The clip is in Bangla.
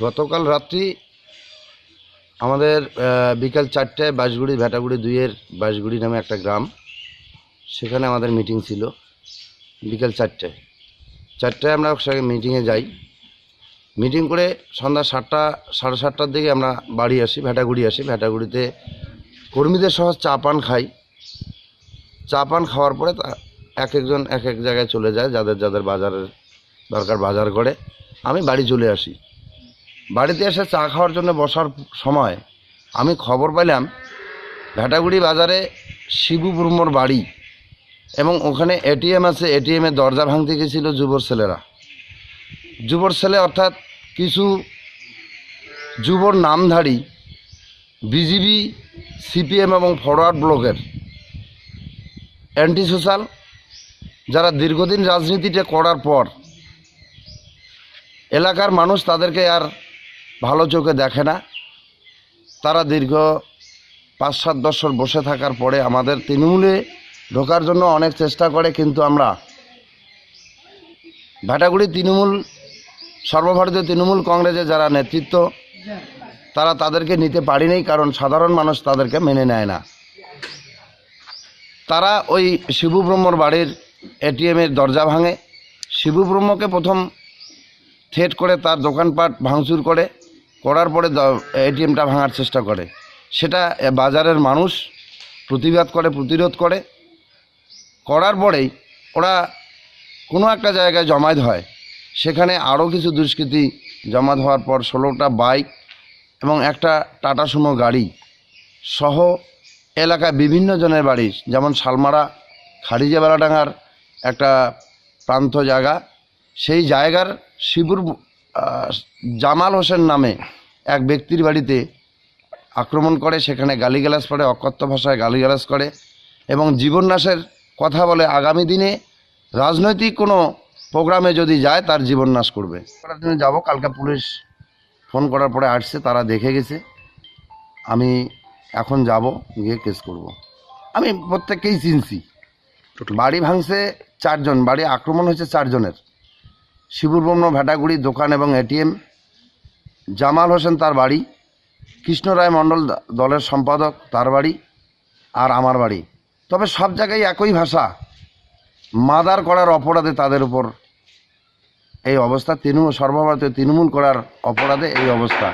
গতকাল রাত্রি আমাদের বিকাল চারটায় বাঁশগুড়ি, ভেটাগুড়ি দুইয়ের বাঁশগুড়ি নামে একটা গ্রাম। সেখানে আমাদের মিটিং ছিল বিকাল চারটায়। চারটায় আমরা সেখানে মিটিংয়ে যাই। মিটিং করে সন্ধ্যা সাতটা, সাড়ে সাতটার দিকে আমরা বাড়ি আসি, ভেটাগুড়ি আসি। ভেটাগুড়িতে কর্মীদের সহ চা পান খাই। চা পান খাওয়ার পরে এক একজন এক এক জায়গায় চলে যায়, যাদের যাদের বাজারের দরকার বাজার করে। আমি বাড়ি চলে আসি। বাড়িতে এসে চা খাওয়ার জন্য বসার সময় আমি খবর পেলাম, ভেটাগুড়ি বাজারে শিবু ব্রহ্মর বাড়ি এবং ওখানে এটিএম আছে এটিএমের দরজা ভাঙতে গেছিল যুবর ছেলেরা। যুবর ছেলে অর্থাৎ কিছু যুবর নামধারী বিজিবি, সিপিএম এবং ফরওয়ার্ড ব্লকের অ্যান্টি সোশ্যাল যারা দীর্ঘদিন রাজনীতিটা করার পর এলাকার মানুষ তাদেরকে আর ভালো চোখে দেখে না। তারা দীর্ঘ পাঁচ সাত বছর বসে থাকার পরে আমাদের তৃণমূলে ঢোকার জন্য অনেক চেষ্টা করে, কিন্তু আমরা ভেটাগুড়ি তৃণমূল, সর্বভারতীয় তৃণমূল কংগ্রেসের যারা নেতৃত্ব, তারা তাদেরকে নিতে পারিনি কারণ সাধারণ মানুষ তাদেরকে মেনে নেয় না। তারা ওই শিবু ব্রহ্মর বাড়ির এটিএমের দরজা ভাঙে। শিবু ব্রহ্মকে প্রথম থ্রেট করে তার দোকানপাট ভাঙচুর করে। করার পরে এটিএমটা ভাঙার চেষ্টা করে। সেটা বাজারের মানুষ প্রতিবাদ করে, প্রতিরোধ করে। করার পরেই ওরা কোনো একটা জায়গায় জমায়েত হয়। সেখানে আরও কিছু দুষ্কৃতী জমা হওয়ার পর ষোলোটা বাইক এবং একটা টাটা সুমো গাড়ি সহ এলাকায় বিভিন্ন জনের বাড়ি, যেমন শালমারা খারিজাবেলাডাঙ্গার একটা প্রান্ত জায়গা। সেই জায়গার শিবুর জামাল হোসেন নামে এক ব্যক্তির বাড়িতে আক্রমণ করে সেখানে গালিগালাজ করে অকথ্য ভাষায় গালিগালাজ করে এবং জীবননাশের কথা বলে আগামী দিনে রাজনৈতিক কোনো প্রোগ্রামে যদি যায় তার জীবননাশ করবে। যাব কালকে পুলিশ ফোন করার পরে আসছে তারা দেখে গেছে। আমি এখন যাব গিয়ে কেস করব। আমি প্রত্যেককেই চিনছি। বাড়ি ভাঙছে চারজন বাড়ি আক্রমণ হয়েছে চারজনের। শিবুরব্রহ্ম ভেটাগুড়ি দোকান এবং এটিএম। জামাল হোসেন তার বাড়ি। কৃষ্ণ রায় মণ্ডল দলের সম্পাদক তার বাড়ি আর আমার বাড়ি। তবে সব জায়গায় একই ভাষা। মাদার করার অপরাধে তাদের উপর এই অবস্থা। তৃণমূল সর্বভারতীয় তৃণমূল করার অপরাধে এই অবস্থা।